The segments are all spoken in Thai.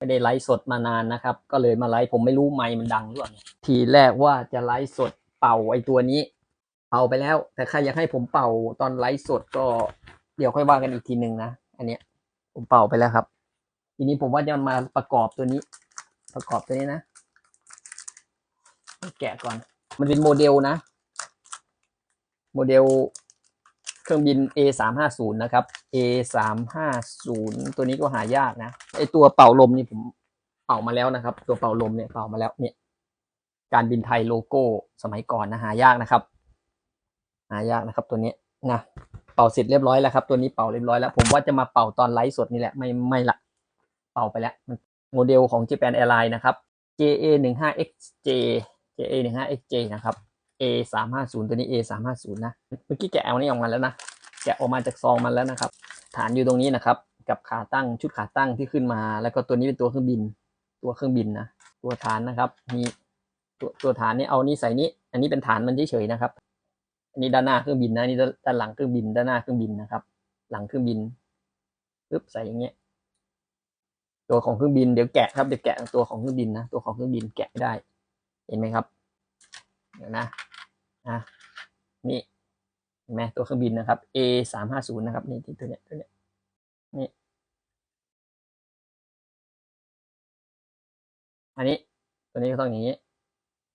ไม่ได้ไลฟ์สดมานานนะครับ ก็เลยมาไลฟ์ผมไม่รู้ไมค์มันดังหรือเปล่าทีแรกว่าจะไลฟ์สดเป่าไอ้ตัวนี้ เป่าไปแล้ว แต่ใครอยากให้ผมเป่าตอนไลฟ์สดก็เดี๋ยวค่อยว่ากันอีกทีหนึ่งนะอันเนี้ยผมเป่าไปแล้วครับ ทีนี้ผมว่าจะมาประกอบตัวนี้ ประกอบตัวนี้นะ แกะก่อน มันเป็นโมเดลนะ โมเดล ครื่องบิน A 3 5 0 นะครับ A 3 5 0 ตัวนี้ก็หายากนะไอตัวเป่าลมนี่ผมเป่ามาแล้วนะครับ ตัวเป่าลมเนี่ยเป่ามาแล้วเนี่ย การบินไทยโลโก้สมัยก่อนนะหายากนะครับ หายากนะครับ ตัวนี้นะเป่าเสร็จเรียบร้อยแล้วครับ ตัวนี้เป่าเรียบร้อยแล้ว ผมว่าจะมาเป่าตอนไลฟ์สดนี่แหละไม่ไม่ละ เป่าไปแล้วมันโมเดลของ Japan Airlines นะครับ JA 1 5 XJ JA 1 5 XJ นะครับ A 3 5 0 ตัวนี้ A 3 5 0 นะ เมื่อกี้แกะเอานี่ออกมาแล้วนะ แกะออกมาจากซองมันแล้วนะครับ ฐานอยู่ตรงนี้นะครับ กับขาตั้งชุดขาตั้งที่ขึ้นมา แล้วก็ตัวนี้เป็นตัวเครื่องบิน ตัวเครื่องบินนะตัวฐานนะครับมีตัวตัวฐานนี่เอานี่ใส่นี้ อันนี้เป็นฐานมันเฉยๆนะครับ อันนี้ด้านหน้าเครื่องบินนะนี่ด้านหลังเครื่องบิน ด้านหน้าเครื่องบินนะครับ หลังเครื่องบินปึ๊บใส่อย่างเงี้ย ตัวของเครื่องบินเดี๋ยวแกะครับเดี๋ยวแกะตัวของเครื่องบินนะตัวของเครื่องบินแกะไม่ได้ เห็นไหมครับ เดี๋ยวนะอะนี่ ห็นไหมตัวเครื่องบินนะครับ A สามห้าศูนย์นะครับนี่ตัวเนี้ยตัวเนี้ยนี่อันนี้ตัวนี้ก็ต้องอย่างนี้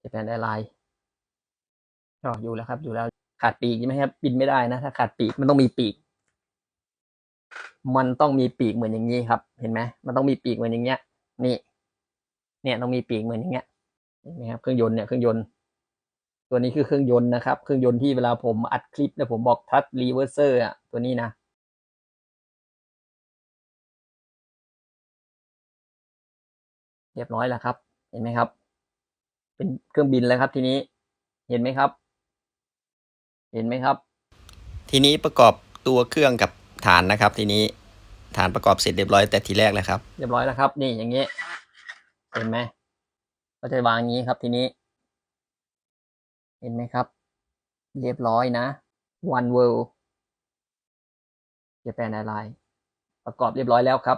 จะเป็นไลน์ก็อยู่แล้วครับ อยู่แล้วขาดปีกใช่ไหมครับ บินไม่ได้นะถ้าขาดปีกมันต้องมีปีก มันต้องมีปีกเหมือนอย่างนี้ครับ เห็นไหมมันต้องมีปีกเหมือนอย่างเงี้ย นี่ เนี่ยต้องมีปีกเหมือนอย่างเงี้ยเห็นไหมครับเครื่องยนต์เนี่ยเครื่องยนต์ ตัวนี้คือเครื่องยนต์นะครับ เครื่องยนต์ที่เวลาผมอัดคลิปเนี่ยผมบอกทัชรีเวอร์เซอร์อะตัวนี้นะเรียบร้อยแล้วครับ เห็นไหมครับ เป็นเครื่องบินแล้วครับทีนี้ เห็นไหมครับ เห็นไหมครับ ทีนี้ประกอบตัวเครื่องกับฐานนะครับ ทีนี้ฐานประกอบเสร็จเรียบร้อยแต่ทีแรกแล้วครับ เรียบร้อยแล้วครับ นี่อย่างเงี้ยเห็นไหมก็จะวางอย่างนี้ครับทีนี้ เห็นไหมครับ เรียบร้อยนะ one world จะแปลนอะไรประกอบเรียบร้อยแล้วครับ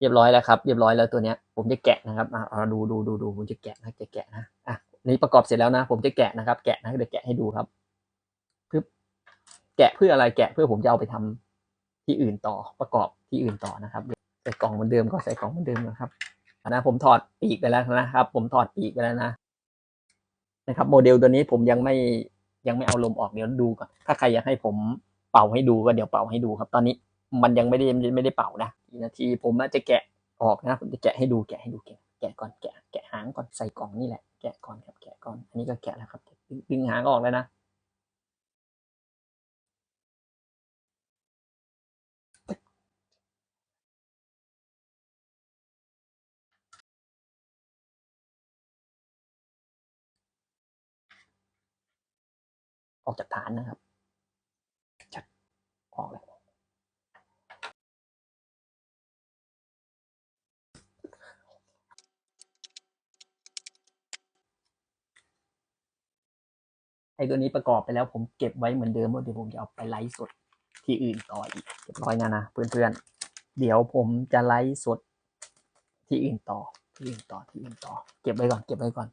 เรียบร้อยแล้วครับ เรียบร้อยแล้วตัวเนี้ย ผมจะแกะนะครับอ่าดูดูดูดูผมจะแกะนะจะแกะนะอะนี่ประกอบเสร็จแล้วนะ ผมจะแกะนะครับ แกะนะเดี๋ยวแกะให้ดูครับปึ๊บแกะเพื่ออะไรแกะเพื่อผมจะเอาไปทำที่อื่นต่อประกอบที่อื่นต่อนะครับใส่กล่องเหมือนเดิมก็ใส่กล่องเหมือนเดิมนะครับนะผมถอดปีกไปแล้วนะครับ ผมถอดปีกไปแล้วนะ นะครับโมเดลตัวนี้ผมยังไม่ยังไม่เอาลมออกเดี๋ยวดูก่อนถ้าใครอยากให้ผมเป่าให้ดูก็เดี๋ยวเป่าให้ดูครับ ตอนนี้มันยังไม่ได้ไม่ได้เป่านะอีกนาทีผมจะแกะออกนะผมจะแกะให้ดูแกะให้ดูแกะแกะก่อนแกะแกะหางก่อนใส่กล่องนี่แหละแกะก่อนครับแกะก่อนอันนี้ก็แกะแล้วครับดึงดึงหางออกแล้วนะ ออกจากฐานนะครับชัดออกเลยไอ้ตัวนี้ประกอบไปแล้วผมเก็บไว้เหมือนเดิมว่าเดี๋ยวผมจะเอาไปไลฟ์สดที่อื่นต่ออีกเรียบร้อยนะนะเพื่อนๆ เดี๋ยวผมจะไลฟ์สดที่อื่นต่อที่อื่นต่อที่อื่นต่อ เก็บไว้ก่อนเก็บไว้ก่อน